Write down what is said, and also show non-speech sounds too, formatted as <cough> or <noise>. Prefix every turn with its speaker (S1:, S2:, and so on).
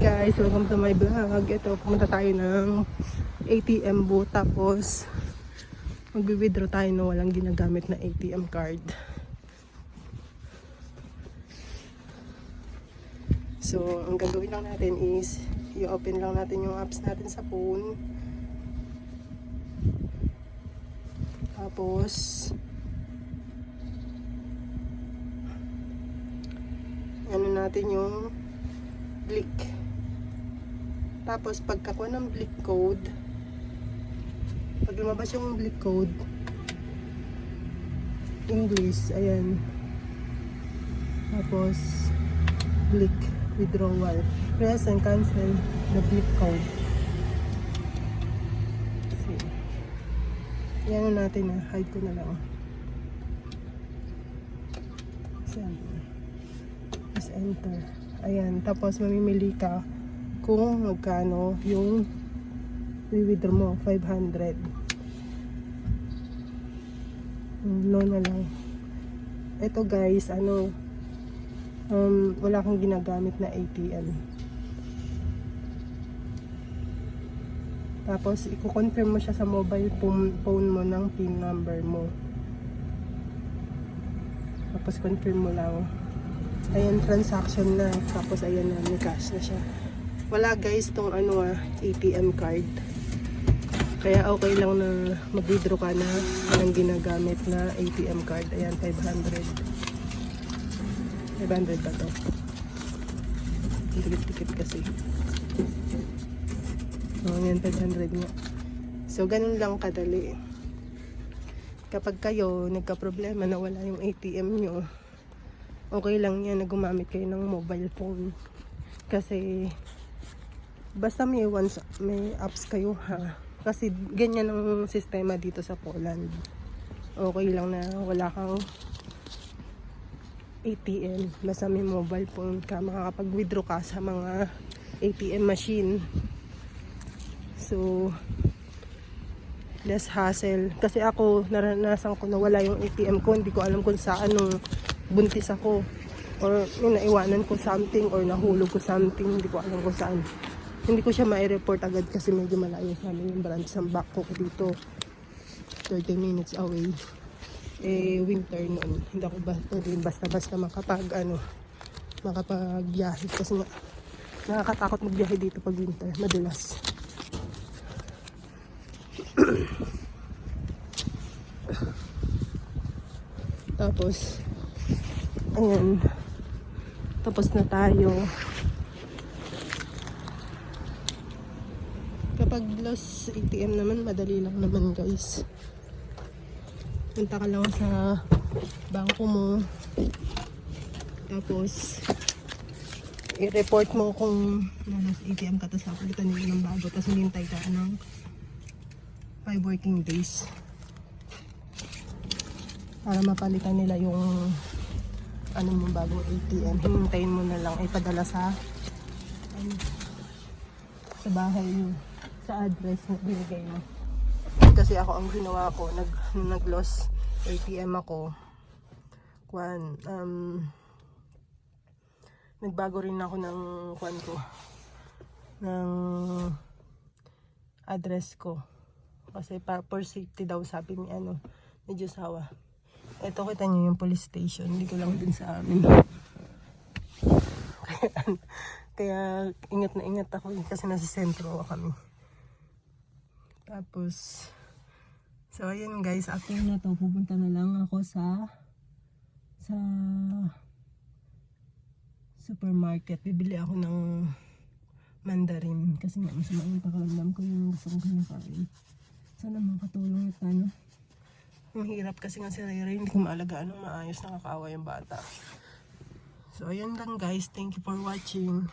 S1: guys, welcome to my vlog. Ito, pumunta tayo ng ATM booth tapos magwi-withdraw tayo na walang ginagamit na ATM card. So, ang gagawin lang natin is i-open lang natin yung apps natin sa phone. Tapos, ano natin yung blick. Tapos pagkakuha ng blick code, pag lumabas yung blick code, English, ayan. Tapos, blick withdrawal. Press and cancel the blick code. Yan na natin na, hide ko na lang. Saan? Press enter. Ayan, tapos mamimili ka kung magkano yung i-withdraw mo, 500. Mm, No na lang. Ito guys, ano, um, wala kang ginagamit na ATM. Tapos, i-confirm mo siya sa mobile phone mo ng PIN number mo. Tapos, confirm mo lang. Ayan, transaction na. Tapos, ayan na, may cash na siya. Wala guys, tong ano ah, ATM card. Kaya okay lang na mag-withdraw ka na walang ginagamit na ATM card. Ayan, 500. 500 ba to? Tikit-tikit kasi. Oh, ayan, 500 nga. So, ganun lang kadali. Kapag kayo nagka-problema na wala yung ATM nyo, okay lang yan na gumamit kayo ng mobile phone. Kasi, basta may once, may apps kayo ha. Kasi ganyan ang sistema dito sa Poland. Okay lang na wala kang ATM. Basta may mobile phone ka, makakapag-withdraw ka sa mga ATM machine. So, less hassle. Kasi ako, naranasan ko na wala yung ATM ko. Hindi ko alam kung saan nung buntis ako. Or yung naiwanan ko something or nahulog ko something. Hindi ko alam kung saan. Hindi ko siya ma-report agad kasi medyo malayo sa amin yung branch ng back ko dito. 30 minutes away. Eh, winter noon. Hindi ako basta-basta makapag, ano, makapagbiyahe. Kasi nga, nakakatakot magbiyahe dito pag winter. Madalas. <coughs> Tapos, ayun. Tapos na tayo. Kapag lost ATM naman, madali lang naman guys. Punta ka lang sa bangko mo. Tapos, i-report mo kung nalas ATM ka tapos kapalitan nila ng bago tapos hinintay ka ng 5 working days para mapalitan nila yung ano mo bagong ATM hinintayin mo na lang ipadala sa ano, sa bahay mo sa address na binigay mo? Kasi ako ang ginawa ko nag, nag-loss ATM ako. Kwan um, nagbago rin ako ng kwan ko ng address ko. Kasi pa, for safety daw sabi ni ano ni Josawa. Eto kita niyo yung police station. Hindi ko lang din sa amin. <laughs> Kaya, kaya ingat na ingat ako eh, kasi nasa sentro kami tapos so ayun guys after na to pupunta na lang ako sa sa supermarket. Bibili ako ng mandarin kasi nga masama yung pakiramdam ko yung gusto kong kinakain. Sana makatulong at ano. Ang hirap kasi nga si Rere, hindi ko maalagaan ng maayos nakakaawa yung bata. So, ayun lang guys. Thank you for watching.